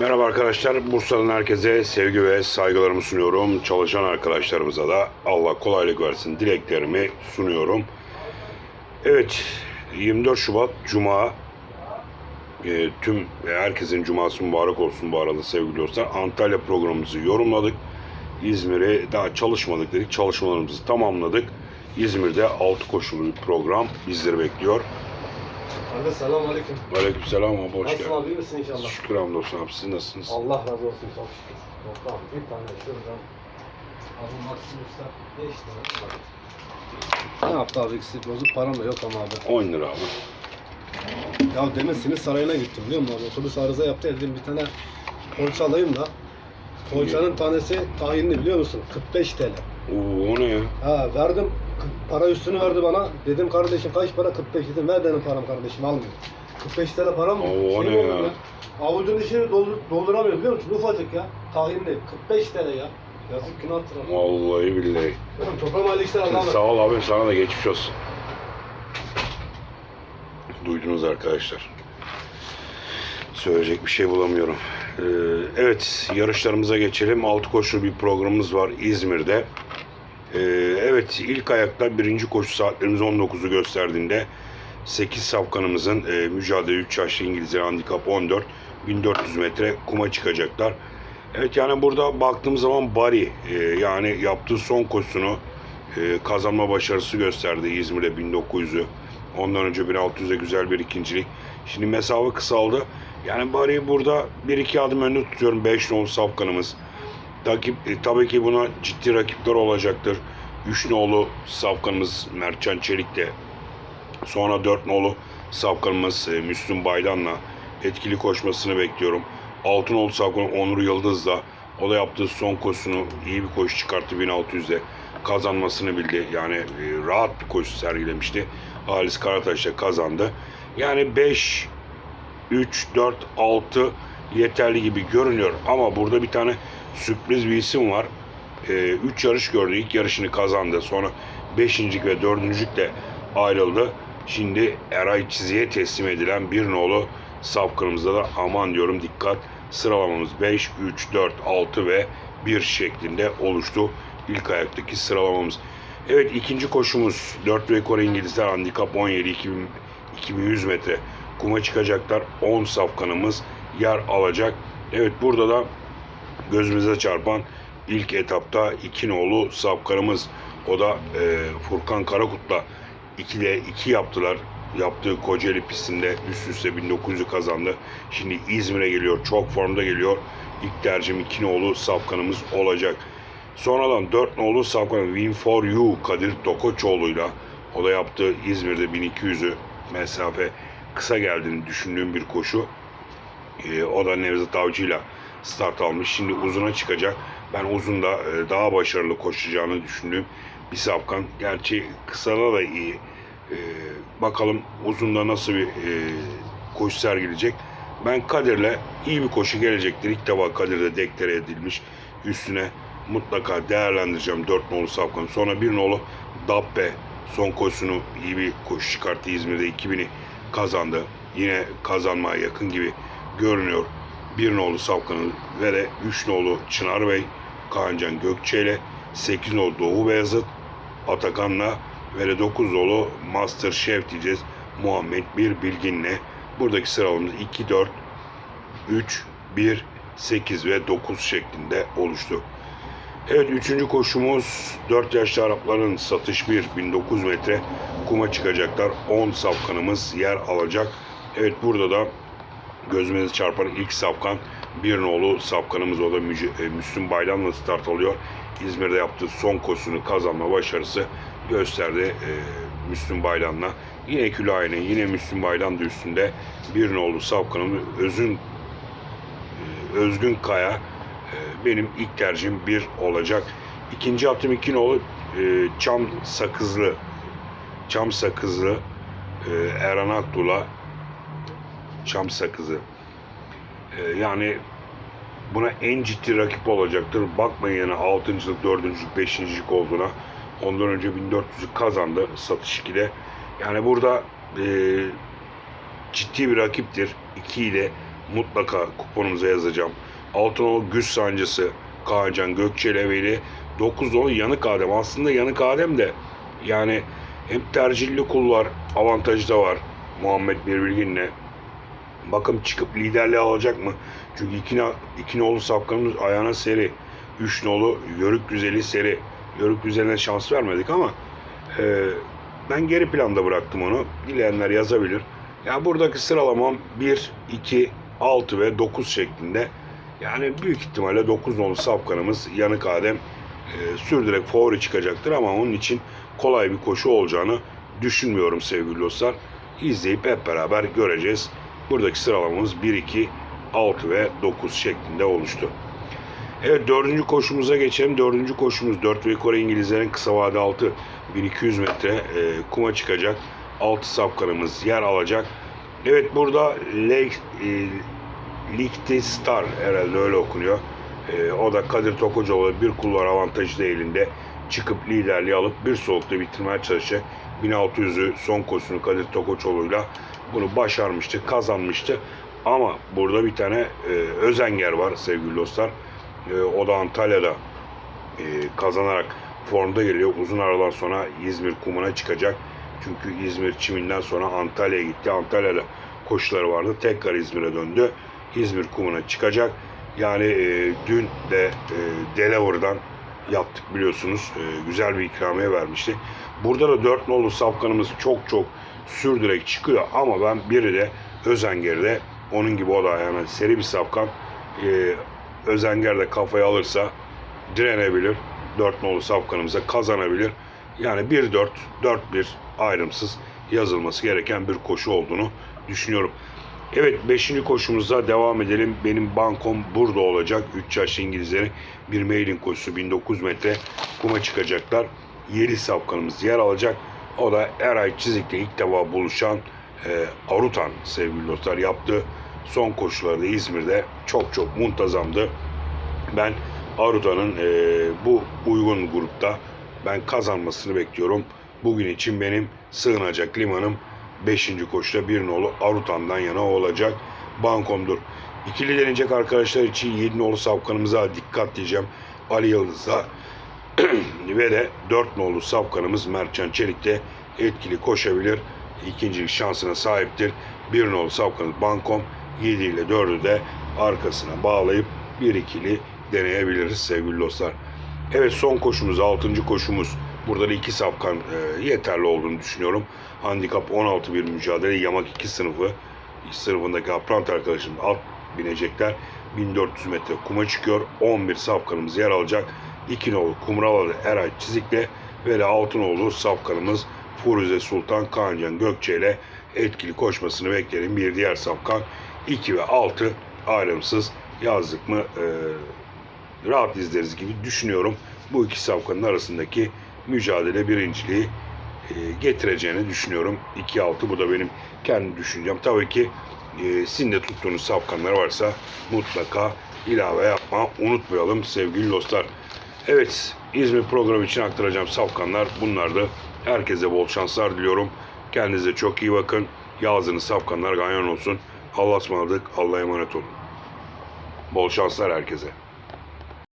Merhaba arkadaşlar. Bursa'nın herkese sevgi ve saygılarımı sunuyorum. Çalışan arkadaşlarımıza da Allah kolaylık versin dileklerimi sunuyorum. Evet, 24 Şubat Cuma. Ee, tüm herkesin cuması mübarek olsun bu arada sevgili dostlar. Antalya programımızı yorumladık. İzmir'e daha çalışmadık dedik. Çalışmalarımızı tamamladık. İzmir'de 6 koşulu bir program bizleri bekliyor. Abi selam aleyküm. Aleykümselam abi hoş Nasılsın geldin. abi iyi misin inşallah? Şükür hamdolsun abi siz nasılsınız? Allah razı olsun çok şükür. Tamam bir tane şuradan. Abi 5 lira var. Ne yaptı abi eksik bozuk param da yok ama abi. 10 lira abi. Ya demin Simit Sarayı'na gittim biliyor musun abi? Otobüs arıza yaptı dedim bir tane poğaça alayım da. Poğaçanın tanesi tahinli biliyor musun? 45 TL. Oo, o ne ya? Ha verdim. Para üstünü verdi bana. Dedim kardeşim kaç para? 45 dedim. Ver benim param kardeşim almıyor. 45 TL para mı? Oo, o Şey ne ya? Avucun içini doldur, dolduramıyor biliyor musun? Ufacık ya. Tahinli. 45 TL ya. Yazık günahtır abi. Vallahi billahi. Toplam hayırlı işler Allah'a Sağ ol abi sana da geçmiş olsun. Duydunuz arkadaşlar. Söyleyecek bir şey bulamıyorum. Ee, evet yarışlarımıza geçelim. Altı koşulu bir programımız var İzmir'de. Ee, evet ilk ayakta birinci koşu saatlerimiz 19'u gösterdiğinde 8 safkanımızın e, mücadele 3 yaşlı İngilizler handikap 14 1400 metre kuma çıkacaklar. Evet yani burada baktığımız zaman Bari e, yani yaptığı son koşusunu e, kazanma başarısı gösterdi İzmir'de 1900'ü. Ondan önce 1600'e güzel bir ikincilik. Şimdi mesafe kısaldı. Yani Bari burada 1-2 adım önde tutuyorum 5 nolu safkanımız. Takip, e, tabii ki buna ciddi rakipler olacaktır. 3 nolu safkanımız Mertcan Çelik de Sonra 4 nolu safkanımız e, Müslüm Baylan'la etkili koşmasını bekliyorum. 6 nolu safkan Onur Yıldız'la o da yaptığı son koşusunu iyi bir koşu çıkarttı 1600'de kazanmasını bildi. Yani e, rahat bir koşu sergilemişti. Halis Karataş kazandı. Yani 5 3 4 6 yeterli gibi görünüyor ama burada bir tane sürpriz bir isim var. 3 yarış gördü. İlk yarışını kazandı. Sonra 5. ve 4. de ayrıldı. Şimdi Eray Çizi'ye teslim edilen bir nolu safkanımızda da aman diyorum dikkat sıralamamız 5, 3, 4, 6 ve 1 şeklinde oluştu. İlk ayaktaki sıralamamız. Evet ikinci koşumuz 4 rekor İngilizler handikap 17 2000, 2100 metre kuma çıkacaklar. 10 safkanımız yer alacak. Evet burada da gözümüze çarpan ilk etapta iki nolu safkanımız. O da e, Furkan Karakut'la 2'de 2 yaptılar. Yaptığı Kocaeli pistinde üst üste 1900'ü kazandı. Şimdi İzmir'e geliyor. Çok formda geliyor. İlk tercihim 2 nolu safkanımız olacak. Sonradan 4 nolu safkan Win for You Kadir Tokoçoğlu'yla o da yaptığı İzmir'de 1200'ü mesafe kısa geldiğini düşündüğüm bir koşu. Ee, o da Nevzat Avcı'yla start almış. Şimdi uzuna çıkacak. Ben uzunda e, daha başarılı koşacağını düşündüğüm bir safkan. Gerçi kısada da iyi. Ee, bakalım uzunda nasıl bir e, koşu sergileyecek. Ben Kadir'le iyi bir koşu gelecektir. İlk defa Kadir'de deklare edilmiş. Üstüne mutlaka değerlendireceğim 4 nolu safkan. Sonra 1 nolu Dabbe son koşusunu iyi bir koşu çıkarttı. İzmir'de 2000'i kazandı. Yine kazanmaya yakın gibi görünüyor. 1 nolu Safkan'ı ve de 3 nolu Çınar Bey, Kaancan Gökçe ile 8 nolu Doğu Beyazıt, Atakan'la ve de 9 nolu Master Chef diyeceğiz. Muhammed Bir Bilgin'le. Buradaki sıralamamız 2, 4, 3, 1, 8 ve 9 şeklinde oluştu. Evet üçüncü koşumuz 4 yaşlı Arapların satış 1 1900 metre kuma çıkacaklar. 10 safkanımız yer alacak. Evet burada da gözümüze çarpan ilk safkan bir nolu safkanımız o da e, Müslüm Baylan'la start alıyor. İzmir'de yaptığı son koşusunu kazanma başarısı gösterdi e, Müslüm Baylan'la. Yine Külahya'nın yine Müslüm Baylan üstünde bir nolu safkanımız Özün e, Özgün Kaya e, benim ilk tercihim bir olacak. İkinci attım iki nolu e, Çam Sakızlı Çam Sakızlı e, Erhan Akdul'a Çam Sakızı E, yani buna en ciddi rakip olacaktır. Bakmayın yani 6.lık, 4.lük, 5.lik olduğuna. Ondan önce 1400'ü kazandı satış 2'de. Yani burada e, ciddi bir rakiptir. 2 ile mutlaka kuponumuza yazacağım. Altınoluk Güç Sancısı Kaancan Gökçeleveli 9 dolu yanık Adem. Aslında yanık Adem de yani hem tercihli kullar avantajı da var Muhammed Birbilgin'le. Bakın çıkıp liderliği alacak mı? Çünkü iki, iki nolu safkanımız ayağına seri. Üç nolu yörük güzeli seri. Yörük güzeline şans vermedik ama e, ben geri planda bıraktım onu. Dileyenler yazabilir. Ya buradaki sıralamam 1, 2, 6 ve 9 şeklinde. Yani büyük ihtimalle 9 nolu safkanımız yanık Adem e, sürdürerek favori çıkacaktır ama onun için kolay bir koşu olacağını düşünmüyorum sevgili dostlar. İzleyip hep beraber göreceğiz. Buradaki sıralamamız 1, 2, 6 ve 9 şeklinde oluştu. Evet dördüncü koşumuza geçelim. Dördüncü koşumuz 4 ve Kore İngilizlerin kısa vade altı 1200 metre e, kuma çıkacak. 6 safkanımız yer alacak. Evet burada Lake, e, Lichte Star herhalde öyle okunuyor. E, o da Kadir Tokocoğlu bir kulvar avantajı da elinde çıkıp liderliği alıp bir soğukta bitirmeye çalışacak. 1600'ü son koşusunu Kadir Tokoçoğlu'yla bunu başarmıştı, kazanmıştı. Ama burada bir tane e, Özenger var sevgili dostlar. E, o da Antalya'da e, kazanarak formda geliyor. Uzun aradan sonra İzmir kumuna çıkacak. Çünkü İzmir çiminden sonra Antalya'ya gitti. Antalya'da koşuları vardı. Tekrar İzmir'e döndü. İzmir kumuna çıkacak. Yani e, dün de e, Delaware'dan yaptık biliyorsunuz. E, güzel bir ikramiye vermişti. Burada da 4 nolu safkanımız çok çok sürdürek çıkıyor ama ben biri de Özenger'de onun gibi o da yani seri bir safkan e, Özenger de kafaya alırsa direnebilir. 4 nolu safkanımıza kazanabilir. Yani 1-4, 4-1 ayrımsız yazılması gereken bir koşu olduğunu düşünüyorum. Evet 5. koşumuza devam edelim. Benim bankom burada olacak. 3 yaşlı İngilizlerin bir mailing koşusu 1900 metre kuma çıkacaklar. 7 safkanımız yer alacak. O da Eray Çizik'le ilk defa buluşan e, Arutan sevgili dostlar yaptığı son koşularda İzmir'de çok çok muntazamdı. Ben Arutan'ın e, bu uygun grupta ben kazanmasını bekliyorum. Bugün için benim sığınacak limanım 5. koşuda bir nolu Arutan'dan yana olacak. Bankomdur. İkili deneyecek arkadaşlar için 7 nolu safkanımıza dikkat diyeceğim. Ali Yıldız'a ve de 4 nolu safkanımız Mertcan Çelik de etkili koşabilir. İkinci şansına sahiptir. 1 nolu safkanımız Bankom 7 ile 4'ü de arkasına bağlayıp bir ikili deneyebiliriz sevgili dostlar. Evet son koşumuz 6. koşumuz. Burada da 2 safkan e, yeterli olduğunu düşünüyorum. Handikap 16 bir mücadele. Yamak 2 sınıfı sınıfındaki aprant arkadaşım alt binecekler. 1400 metre kuma çıkıyor. 11 safkanımız yer alacak. 2 nolu Kumralalı Eray Çizik'le ve de Altınoğlu safkanımız Furuze Sultan Kaancan Gökçe ile etkili koşmasını beklerim. Bir diğer safkan 2 ve 6 ayrımsız yazdık mı e, rahat izleriz gibi düşünüyorum. Bu iki safkanın arasındaki mücadele birinciliği e, getireceğini düşünüyorum. 2-6 bu da benim kendi düşüncem. Tabii ki e, sizin de tuttuğunuz safkanlar varsa mutlaka ilave yapma unutmayalım sevgili dostlar. Evet İzmir programı için aktaracağım safkanlar bunlardı. Herkese bol şanslar diliyorum. Kendinize çok iyi bakın. Yazınız safkanlar ganyan olsun. Allah'a ısmarladık. Allah'a emanet olun. Bol şanslar herkese.